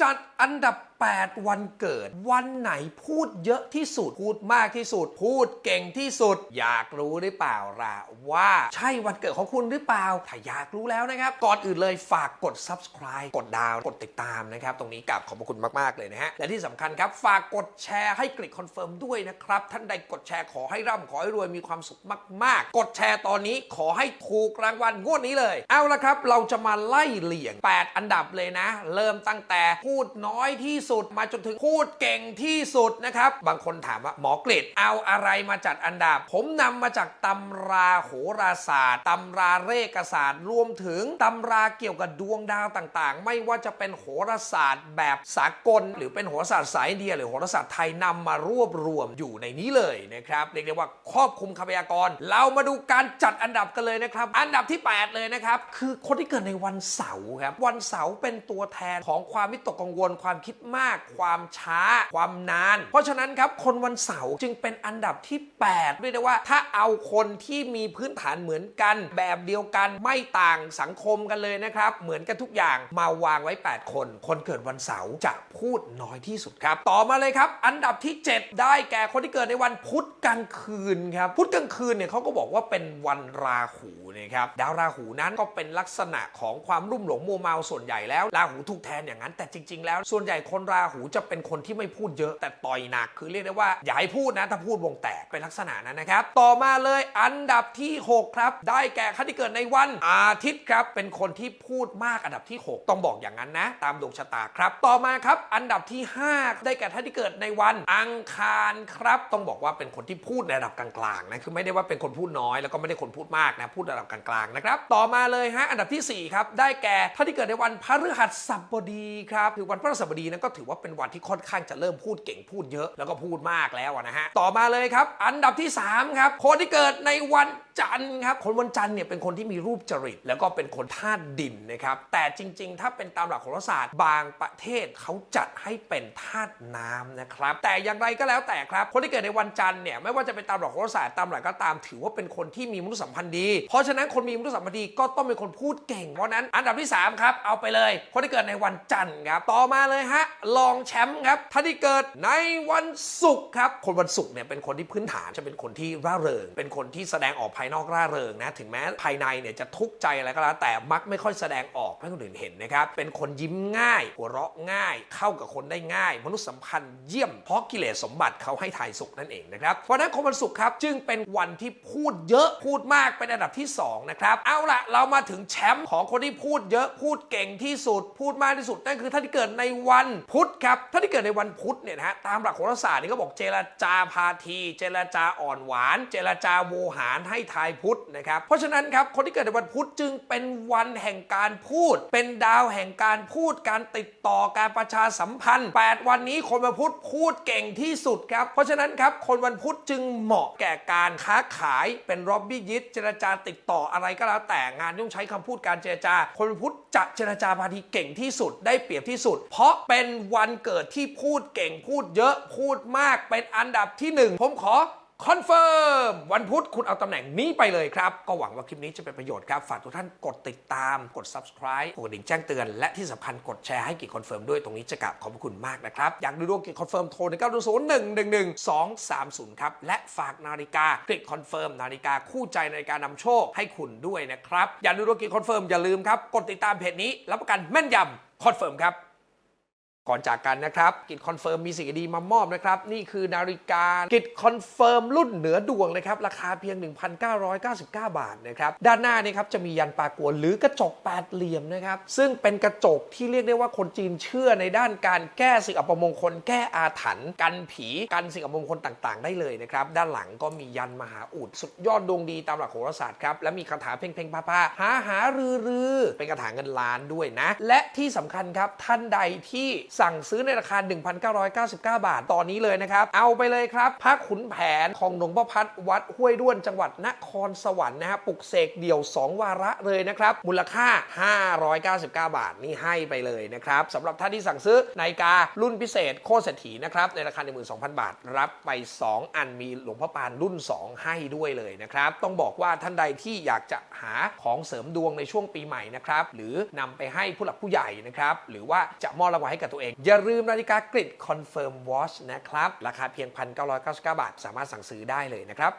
จัดอันดับ 8 วันเกิด วันไหนพูดเยอะที่สุด พูดมากที่สุด พูดเก่งที่สุด อยากรู้หรือเปล่าล่ะว่าใช่วันเกิดของคุณหรือเปล่า ถ้าอยากรู้แล้วนะครับ ก่อนอื่นเลยฝากกด subscribe กดดาวน์กดติดตามนะครับ ตรงนี้กับขอบพระคุณมาก ๆ เลยนะฮะ และที่สำคัญครับ ฝากกดแชร์ให้กลิกคอนเฟิร์มด้วยนะครับ ท่านใดกดแชร์ขอให้ร่ำขอให้รวยมีความสุขมาก ๆ กดแชร์ตอนนี้ขอให้ถูกรางวัลงวดนี้เลย เอาละครับ เราจะมาไล่เลี่ยง 8 อันดับเลยนะ เริ่มตั้งแต่พูดน้อยที่สุดมาจนถึงพูดเก่งที่สุดนะครับ บางคนถามว่าหมอกฤษเอาอะไรมาจัดอันดับ ผมนำมาจากตำราโหราศาสตร์ตำราเรขศาสตร์รวมถึงตำราเกี่ยวกับดวงดาวต่างๆ ไม่ว่าจะเป็นโหราศาสตร์แบบสากล หรือเป็นโหราศาสตร์สายเดียหรือโหราศาสตร์ไทยนำมารวบรวมอยู่ในนี้เลยนะครับเรียกได้ว่าครอบคลุมคำพยากรณ์เรามาดูการจัดอันดับกันเลยนะครับ อันดับที่ 8 เลยนะครับ คือคนที่เกิดในวันเสาร์ครับ วันเสาร์เป็นตัวแทนของความวิตกกังวลความคิดมาก ความช้า ความนาน เพราะฉะนั้นครับคนวันเสาร์จึงเป็นอันดับที่ 8 เรียกได้ว่าถ้าเอาคนที่มีพื้นฐานเหมือนกันแบบเดียวกันไม่ต่างสังคมกันเลยนะครับ เหมือนกันทุกอย่างมาวางไว้ 8 คน คนเกิดวันเสาร์จะพูดน้อยที่สุดครับ ต่อมาเลยครับ อันดับที่ 7 ได้แก่คนที่เกิดในวันพุธกลางคืนครับพุธกลางคืนเนี่ยเขาก็บอกว่าเป็นวันราหูนะครับดาวราหูนั้นก็เป็นลักษณะของความรุ่มหลงมัวเมาส่วนใหญ่แล้วราหูถูกแทนอย่างนั้น แต่จริง ๆ แล้วส่วนใหญ่คนราหูจะเป็นคนที่ไม่พูดเยอะแต่ต่อยหนัก คือเรียกได้ว่าอย่าให้พูดนะถ้าพูดวงแตกเป็นลักษณะนั้นนะครับ ต่อมาเลยอันดับที่ 6 ครับ ได้แก่คนที่เกิดในวันอาทิตย์ครับ เป็นคนที่พูดมากอันดับที่ 6 ต้องบอกอย่างนั้นนะ ตามดวงชะตาครับ ต่อมาครับ อันดับที่ 5 ได้แก่ท่านที่เกิดในวันอังคารครับ ต้องบอกว่าเป็นคนที่พูดในระดับกลางๆนะคือไม่ได้ว่าเป็นคนพูดน้อย แล้วก็ไม่ได้คนพูดมากนะพูดระดับกลางๆนะครับต่อมาเลยฮะอันดับทีสี่4ครับได้แก่ท่านที่เกิดในวันพฤหัสบดีครับคือวันพฤหัสบดีนั้นก็ถือว่าเป็นวันที่ค่อนข้างจะเริ่มพูดเก่งพูดเยอะแล้วก็พูดมากแล้วนะฮะต่อมาเลยครับ อันดับที่ 3 ครับ คนที่เกิดในวันจันทร์ครับ คนวันจันทร์เนี่ยเป็นคนที่มีรูปจริต แล้วก็เป็นคนธาตุดินนะครับ แต่จริง ๆ ถ้าเป็นตามหลักโหราศาสตร์บางประเทศเขาจัดให้เป็นธาตุน้ำนะครับ แต่อย่างไรก็แล้วแต่ครับ คนที่เกิดในวันจันทร์เนี่ยไม่ว่าจะเป็นตามหลักโหราศาสตร์ตามหลักก็ตามถือว่าเป็นคนที่มีมนุษยสัมพันธ์ดี เพราะฉะนั้นคนมีมนุษยสัมพันธ์ดีก็ต้องเป็นคนพูดเก่ง เพราะฉะนั้นอันดับที่3ครับเอาไปเลย คนที่เกิดในวันจันทร์ครับ ต่อมาเลยฮะรองแชมป์ครับท่านที่เกิดในวันศุกร์ครับ คนวันศุกร์เนี่ยเป็นคนที่พื้นฐานจะเป็นคนที่ร่าเริง เป็นคนที่แสดงออกภายนอกร่าเริงนะ ถึงแม้ภายในเนี่ยจะทุกข์ใจอะไรก็แล้ว แต่มักไม่ค่อยแสดงออกให้คนอื่นเห็นนะครับ เป็นคนยิ้มง่าย หัวเราะง่าย เข้ากับคนได้ง่าย มนุษยสัมพันธ์เยี่ยม เพราะกิเลสสมบัติเขาให้ทายสุขนั่นเองนะครับ เพราะนั้นคนวันศุกร์ครับจึงเป็นวันที่พูดเยอะ พูดมากเป็นอันดับที่สองนะครับ เอาละเรามาถึงแชมป์ของคนที่พูดเยอะ พูดเก่งที่สุด พูดมากที่สุดนั่นคือท่านที่เกิดในวันพุธครับท่านที่เกิดในวันพุธเนี่ยนะฮะตามหลักโหราศาสตร์นี่ก็บอกเจรจาพาที เจรจาอ่อนหวาน เจรจาโวหารให้ทายพุธนะครับ เพราะฉะนั้นครับคนที่เกิดในวันพุธจึงเป็นวันแห่งการพูด เป็นดาวแห่งการพูด การติดต่อการประชาสัมพันธ์ 8 วันนี้คนวันพุธพูดเก่งที่สุดครับ เพราะฉะนั้นครับคนวันพุธจึงเหมาะแก่การค้าขายเป็นร็อบบี้ยิตเจรจาติดต่ออะไรก็แล้วแต่งานต้องใช้คำพูดการเจรจา คนวันพุธจะเจรจาพาทีเก่งที่สุดได้เปรียบที่สุด เพราะเป็นวันเกิดที่พูดเก่งพูดเยอะพูดมากเป็นอันดับที่หนึ่งผมขอคอนเฟิร์มวันพุธคุณเอาตำแหน่งนี้ไปเลยครับ ก็หวังว่าคลิปนี้จะเป็นประโยชน์ครับ ฝากทุกท่านกดติดตาม กด subscribe กดกระดิ่งแจ้งเตือน และที่สำคัญกดแชร์ให้กิจคอนเฟิร์มด้วยตรงนี้จะกราบขอบคุณมากนะครับ อยากดูดวงกิจคอนเฟิร์มโทร1 9 0 1 1 1 2 3 0ครับ และฝากนาฬิกากริดคอนเฟิร์มนาฬิกาคู่ใจนาฬิกานำโชคให้คุณด้วยนะครับอยากดูดวงกิจคอนเฟิร์มอย่าลืมครับกดติดตามเพจนี้รับประกันแม่นยำคอนเฟิร์มครับ ก่อนจากกันนะครับกิจคอนเฟิร์มมีสิ่งดีมามอบนะครับ นี่คือนาฬิกากิจคอนเฟิร์มรุ่นเหนือดวงนะครับ ราคาเพียง 1,999 บาทนะครับ ด้านหน้านี่ครับจะมียันปากวหรือกระจกแปดเหลี่ยมนะครับ ซึ่งเป็นกระจกที่เรียกได้ว่าคนจีนเชื่อในด้านการแก้สิ่งอัปมงคล แก้อาถรรพ์กันผีกันสิ่งอัปมงคลต่างๆ ได้เลยนะครับ ด้านหลังก็มียันมหาอุดสุดยอดดวงดีตามหลักโหราศาสตร์ครับและมีคาถาเพ่งๆพาๆหาหารือรือๆเป็นคาถาเงินล้านด้วยนะ และที่สำคัญครับท่านใดที่สั่งซื้อในราคา 1,999 บาท ตอนนี้เลยนะครับ เอาไปเลยครับพระขุนแผนของหลวงพ่อพัดวัดห้วยด้วนจังหวัดนครสวรรค์นะฮะปลุกเสกเดี่ยว 2 วาระเลยนะครับ มูลค่า 599 บาทนี่ให้ไปเลยนะครับสำหรับท่านที่สั่งซื้อนาฬิการุ่นพิเศษโคตรเศรษฐีนะครับในราคา 12,000 บาท รับไป 2 อันมีหลวงพ่อปานรุ่น 2 ให้ด้วยเลยนะครับ ต้องบอกว่าท่านใดที่อยากจะหาของเสริมดวงในช่วงปีใหม่นะครับหรือนำไปให้ผู้หลักผู้ใหญ่นะครับหรือว่าจะมอบรางวัลให้กับตัวเองเอง อย่าลืมนาฬิกากริด Confirm Watch นะครับ ราคาเพียง 1,999 บาท สามารถสั่งซื้อได้เลยนะครับ